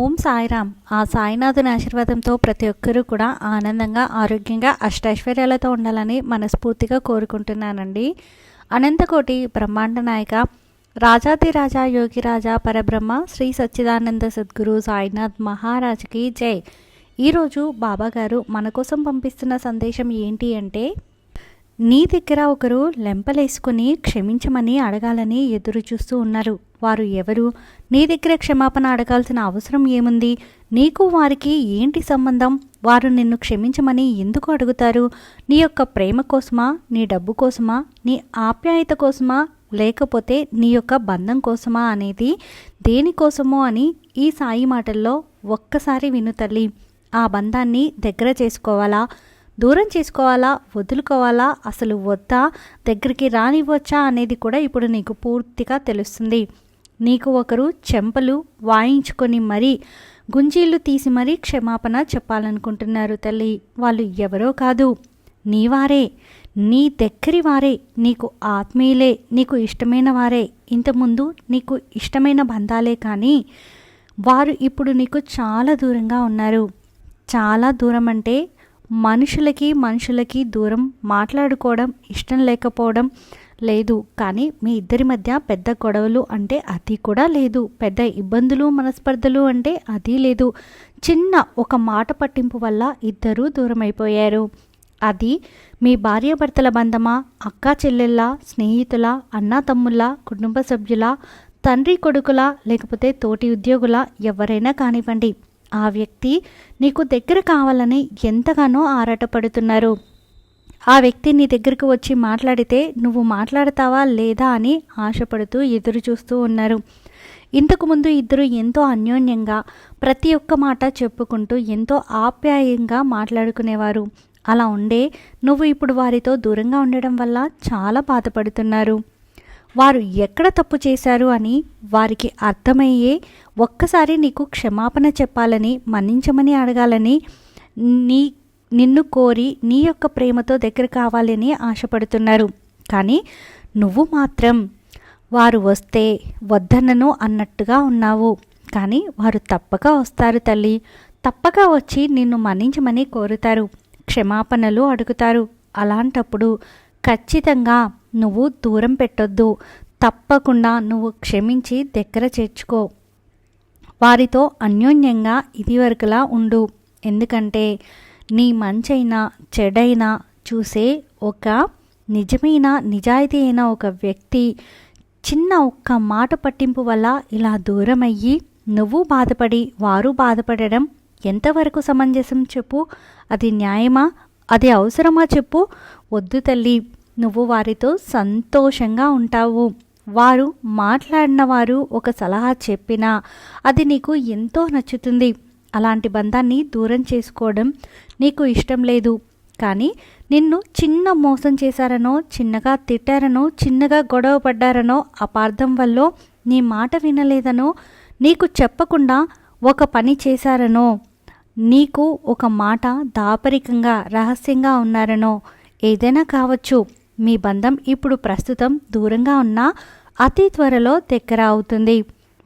ఓం సాయిరామ్. ఆ సాయినాథుని ఆశీర్వాదంతో ప్రతి ఒక్కరూ కూడా ఆనందంగా ఆరోగ్యంగా అష్టైశ్వర్యాలతో ఉండాలని మనస్ఫూర్తిగా కోరుకుంటున్నానండి. అనంతకోటి బ్రహ్మాండ నాయక రాజాదిరాజా యోగిరాజా పరబ్రహ్మ శ్రీ సచ్చిదానంద సద్గురు సాయినాథ్ మహారాజ్కి జై. ఈరోజు బాబాగారు మన కోసం పంపిస్తున్న సందేశం ఏంటి అంటే నీ దగ్గర ఒకరు లెంపలేసుకుని క్షమించమని అడగాలని ఎదురు చూస్తూ ఉన్నారు. వారు ఎవరు? నీ దగ్గర క్షమాపణ అడగాల్సిన అవసరం ఏముంది? నీకు వారికి ఏంటి సంబంధం? వారు నిన్ను క్షమించమని ఎందుకు అడుగుతారు? నీ యొక్క ప్రేమ కోసమా? నీ డబ్బు కోసమా? నీ ఆప్యాయత కోసమా? లేకపోతే నీ యొక్క బంధం కోసమా అనేది దేనికోసమో అని ఈ సాయి మాటల్లో ఒక్కసారి విను తల్లి. ఆ బంధాన్ని దగ్గర చేసుకోవాలా? దూరం చేసుకోవాలా? వదులుకోవాలా? అసలు వద్దా? దగ్గరికి రానివ్వచ్చా? అనేది కూడా ఇప్పుడు నీకు పూర్తిగా తెలుస్తుంది. నీకు ఒకరు చెంపలు వాయించుకొని మరీ గుంజీళ్ళు తీసి మరీ క్షమాపణ చెప్పాలనుకుంటున్నారు తల్లి. వాళ్ళు ఎవరో కాదు. నీవారే. నీ దగ్గరి వారే. నీకు ఆత్మీయులే. నీకు ఇష్టమైన వారే. ఇంతకుముందు నీకు ఇష్టమైన బంధాలే కానీ వారు ఇప్పుడు నీకు చాలా దూరంగా ఉన్నారు. చాలా దూరం అంటే మనుషులకి మనుషులకి దూరం మాట్లాడుకోవడం ఇష్టం లేకపోవడం లేదు. కానీ మీ ఇద్దరి మధ్య పెద్ద గొడవలు అంటే అది కూడా లేదు. పెద్ద ఇబ్బందులు మనస్పర్ధలు అంటే అది లేదు. చిన్న ఒక మాట పట్టింపు వల్ల ఇద్దరూ దూరమైపోయారు. అది మీ భార్యాభర్తల బంధమా అక్కా చెల్లెళ్ళ స్నేహితుల అన్నా తమ్ముళ్ళ కుటుంబ సభ్యుల తండ్రి కొడుకుల లేకపోతే తోటి ఉద్యోగుల ఎవరైనా కానివ్వండి. ఆ వ్యక్తి నీకు దగ్గర కావాలని ఎంతగానో ఆరాటపడుతున్నారు. ఆ వ్యక్తి నీ దగ్గరకు వచ్చి మాట్లాడితే నువ్వు మాట్లాడతావా లేదా అని ఆశపడుతూ ఎదురు చూస్తూ ఉన్నారు. ఇంతకుముందు ఇద్దరు ఎంతో అన్యోన్యంగా ప్రతి ఒక్క మాట చెప్పుకుంటూ ఎంతో ఆప్యాయంగా మాట్లాడుకునేవారు. అలా ఉండే నువ్వు ఇప్పుడు వారితో దూరంగా ఉండడం వల్ల చాలా బాధపడుతున్నారు. వారు ఎక్కడ తప్పు చేశారు అని వారికి అర్థమయ్యే ఒక్కసారి నీకు క్షమాపణ చెప్పాలని మన్నించమని అడగాలని నీ నిన్ను కోరి నీ యొక్క ప్రేమతో దగ్గర కావాలని ఆశపడుతున్నారు. కానీ నువ్వు మాత్రం వారు వస్తే వద్దనను అన్నట్టుగా ఉన్నావు. కానీ వారు తప్పక వస్తారు తల్లి. తప్పక వచ్చి నిన్ను మన్నించమని కోరుతారు. క్షమాపణలు అడుగుతారు. అలాంటప్పుడు ఖచ్చితంగా నువ్వు దూరం పెట్టొద్దు. తప్పకుండా నువ్వు క్షమించి దగ్గర చేర్చుకో. వారితో అన్యోన్యంగా ఇదివరకులా ఉండు. ఎందుకంటే నీ మంచైనా చెడైనా చూసే ఒక నిజమైన నిజాయితీ అయిన ఒక వ్యక్తి చిన్న ఒక్క మాట పట్టింపు వల్ల ఇలా దూరం అయ్యి నువ్వు బాధపడి వారు బాధపడడం ఎంతవరకు సమంజసం చెప్పు? అది న్యాయమా? అది అవసరమా చెప్పు? వద్దు తల్లి నువ్వు వారితో సంతోషంగా ఉంటావు. వారు మాట్లాడిన వారు ఒక సలహా చెప్పినా అది నీకు ఎంతో నచ్చుతుంది. అలాంటి బంధాన్ని దూరం చేసుకోవడం నీకు ఇష్టం లేదు. కానీ నిన్ను చిన్న మోసం చేశారనో చిన్నగా తిట్టారనో చిన్నగా గొడవ పడ్డారనో అపార్థం వల్ల నీ మాట వినలేదనో నీకు చెప్పకుండా ఒక పని చేశారనో నీకు ఒక మాట దాపరికంగా రహస్యంగా ఉన్నారనో ఏదైనా కావచ్చు మీ బంధం ఇప్పుడు ప్రస్తుతం దూరంగా ఉన్నా అతి త్వరలో దగ్గర అవుతుంది.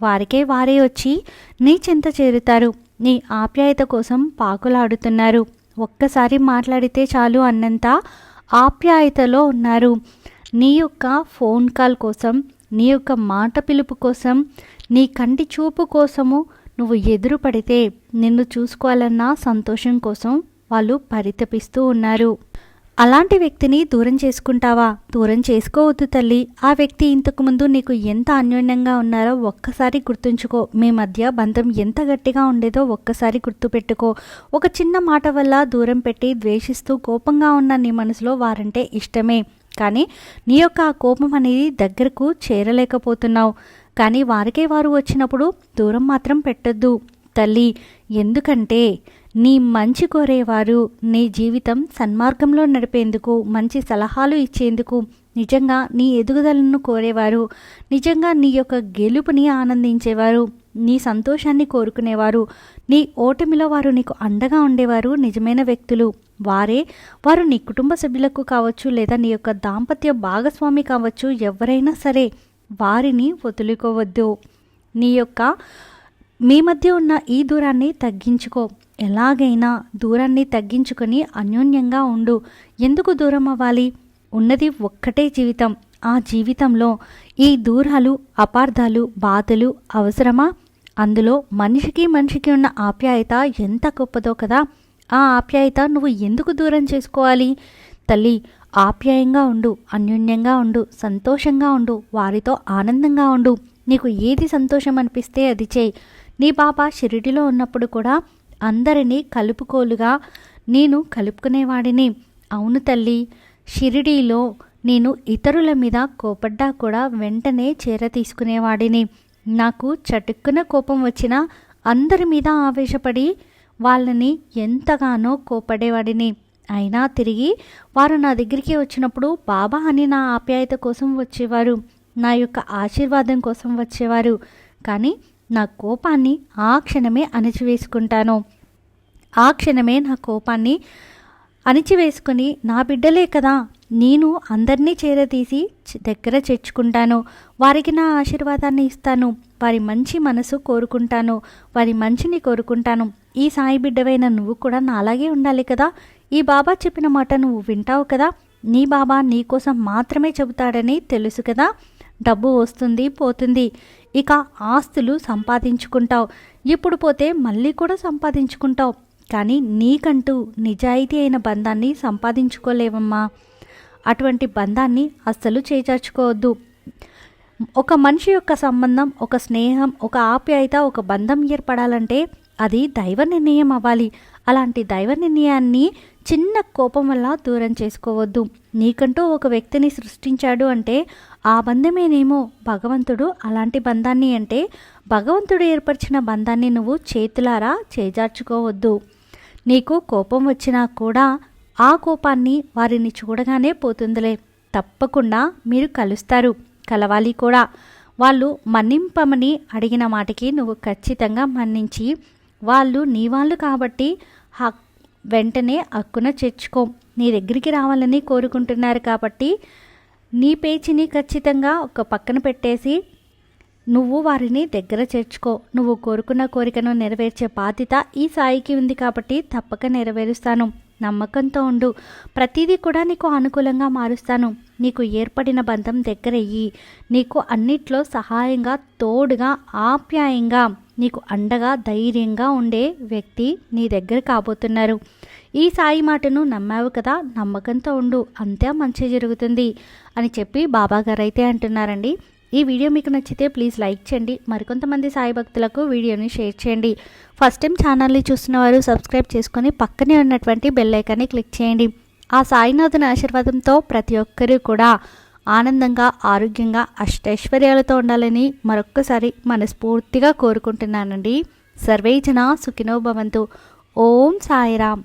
వారికే వారే వచ్చి నీ చెంత చేరుతారు. నీ ఆప్యాయత కోసం పాకులాడుతున్నారు. ఒక్కసారి మాట్లాడితే చాలు అన్నంత ఆప్యాయతలో ఉన్నారు. నీ యొక్క ఫోన్ కాల్ కోసం నీ యొక్క మాట పిలుపు కోసం నీ కంటి చూపు కోసము నువ్వు ఎదురు పడితే నిన్ను చూసుకోవాలన్న సంతోషం కోసం వాళ్ళు పరితపిస్తూ ఉన్నారు. అలాంటి వ్యక్తిని దూరం చేసుకుంటావా? దూరం చేసుకోవద్దు తల్లి. ఆ వ్యక్తి ఇంతకుముందు నీకు ఎంత అన్యోన్యంగా ఉన్నారో ఒక్కసారి గుర్తుంచుకో. మీ మధ్య బంధం ఎంత గట్టిగా ఉండేదో ఒక్కసారి గుర్తుపెట్టుకో. ఒక చిన్న మాట వల్ల దూరం పెట్టి ద్వేషిస్తూ కోపంగా ఉన్న నీ మనసులో వారంటే ఇష్టమే. కానీ నీ యొక్క ఆ కోపం అనేది దగ్గరకు చేరలేకపోతున్నావు. కానీ వారికే వారు వచ్చినప్పుడు దూరం మాత్రం పెట్టద్దు తల్లి. ఎందుకంటే నీ మంచి కోరేవారు నీ జీవితం సన్మార్గంలో నడిపేందుకు మంచి సలహాలు ఇచ్చేందుకు నిజంగా నీ ఎదుగుదలను కోరేవారు నిజంగా నీ యొక్క గెలుపుని ఆనందించేవారు నీ సంతోషాన్ని కోరుకునేవారు నీ ఓటమిలో వారు నీకు అండగా ఉండేవారు నిజమైన వ్యక్తులు. వారే వారు నీ కుటుంబ సభ్యులకు కావచ్చు లేదా నీ యొక్క దాంపత్య భాగస్వామి కావచ్చు ఎవరైనా సరే వారిని వదులుకోవద్దు. నీ యొక్క మీ మధ్య ఉన్న ఈ దూరాన్ని తగ్గించుకో. ఎలాగైనా దూరాన్ని తగ్గించుకొని అన్యోన్యంగా ఉండు. ఎందుకు దూరం అవ్వాలి? ఉన్నది ఒక్కటే జీవితం. ఆ జీవితంలో ఈ దూరాలు అపార్థాలు బాధలు అవసరమా? అందులో మనిషికి మనిషికి ఉన్న ఆప్యాయత ఎంత గొప్పదో కదా. ఆ ఆప్యాయత నువ్వు ఎందుకు దూరం చేసుకోవాలి? తల్లి ఆప్యాయంగా ఉండు అన్యోన్యంగా ఉండు సంతోషంగా ఉండు వారితో ఆనందంగా ఉండు. నీకు ఏది సంతోషం అనిపిస్తే అది చేయి. నీ బాబా షిరిడిలో ఉన్నప్పుడు కూడా అందరినీ కలుపుకోలుగా నేను కలుపుకునేవాడిని. అవును తల్లి షిరిడీలో నేను ఇతరుల మీద కోపడ్డా కూడా వెంటనే చేర తీసుకునేవాడిని. నాకు చటుక్కున కోపం వచ్చినా అందరి మీద ఆవేశపడి వాళ్ళని ఎంతగానో కోపడేవాడిని. అయినా తిరిగి వారు నా దగ్గరికి వచ్చినప్పుడు బాబా అని నా ఆప్యాయత కోసం వచ్చేవారు. నా యొక్క ఆశీర్వాదం కోసం వచ్చేవారు. కానీ నా కోపాన్ని ఆ క్షణమే అణచివేసుకుంటాను. ఆ క్షణమే నా కోపాన్ని అణిచివేసుకుని నా బిడ్డలే కదా నేను అందరినీ చేరతీసి దగ్గర చేర్చుకుంటాను. వారికి నా ఆశీర్వాదాన్ని ఇస్తాను. వారి మంచి మనసు కోరుకుంటాను. వారి మంచిని కోరుకుంటాను. ఈ సాయి బిడ్డవైన నువ్వు కూడా నాలాగే ఉండాలి కదా. ఈ బాబా చెప్పిన మాట నువ్వు వింటావు కదా. నీ బాబా నీ కోసం మాత్రమే చెబుతాడని తెలుసు కదా. డబ్బు వస్తుంది పోతుంది. ఇక ఆస్తులు సంపాదించుకుంటావు. ఇప్పుడు పోతే మళ్ళీ కూడా సంపాదించుకుంటావు. కానీ నీకంటూ నిజాయితీ అయిన బంధాన్ని సంపాదించుకోలేవమ్మా. అటువంటి బంధాన్ని అస్సలు చేజార్చుకోవద్దు. ఒక మనిషి యొక్క సంబంధం ఒక స్నేహం ఒక ఆప్యాయత ఒక బంధం ఏర్పడాలంటే అది దైవ నిర్ణయం అవ్వాలి. అలాంటి దైవ నిర్ణయాన్ని చిన్న కోపం వల్ల దూరం చేసుకోవద్దు. నీకంటూ ఒక వ్యక్తిని సృష్టించాడు అంటే ఆ బంధమేనేమో భగవంతుడు అలాంటి బంధాన్ని అంటే భగవంతుడు ఏర్పరిచిన బంధాన్ని నువ్వు చేతులారా చేజార్చుకోవద్దు. నీకు కోపం వచ్చినా కూడా ఆ కోపాన్ని వారిని చూడగానే పోతుందిలే. తప్పకుండా మీరు కలుస్తారు కలవాలి కూడా. వాళ్ళు మన్నింపమని అడిగిన మాటకి నువ్వు ఖచ్చితంగా మన్నించి వాళ్ళు నీ వాళ్ళు కాబట్టి హక్ వెంటనే హక్కున చేర్చుకో. నీ దగ్గరికి రావాలని కోరుకుంటున్నారు కాబట్టి నీ పేచిని ఖచ్చితంగా ఒక పక్కన పెట్టేసి నువ్వు వారిని దగ్గర చేర్చుకో. నువ్వు కోరుకున్న కోరికను నెరవేర్చే బాధ్యత ఈ సాయికి ఉంది కాబట్టి తప్పక నెరవేరుస్తాను. నమ్మకంతో ఉండు. ప్రతిదీ కూడా నీకు అనుకూలంగా మారుస్తాను. నీకు ఏర్పడిన బంధం దగ్గరయ్యి. నీకు అన్నిట్లో సహాయంగా తోడుగా ఆప్యాయంగా నీకు అండగా ధైర్యంగా ఉండే వ్యక్తి నీ దగ్గర కాబోతున్నారు. ఈ సాయి మాటను నమ్మావు కదా నమ్మకంతో ఉండు. అంతే మంచి జరుగుతుంది అని చెప్పి బాబాగారు అయితే అంటున్నారండి. ఈ వీడియో మీకు నచ్చితే ప్లీజ్ లైక్ చేయండి. మరికొంతమంది సాయి భక్తులకు వీడియోని షేర్ చేయండి. ఫస్ట్ టైం ఛానల్ని చూస్తున్న వారు సబ్స్క్రైబ్ చేసుకొని పక్కనే ఉన్నటువంటి బెల్ ఐకాన్ని క్లిక్ చేయండి. ఆ సాయినాథుని ఆశీర్వాదంతో ప్రతి ఒక్కరూ కూడా ఆనందంగా ఆరోగ్యంగా అష్టైశ్వర్యాలతో ఉండాలని మరొక్కసారి మనస్ఫూర్తిగా కోరుకుంటున్నానండి. సర్వేజన సుఖినో భవంతు. ఓం సాయిరామ్.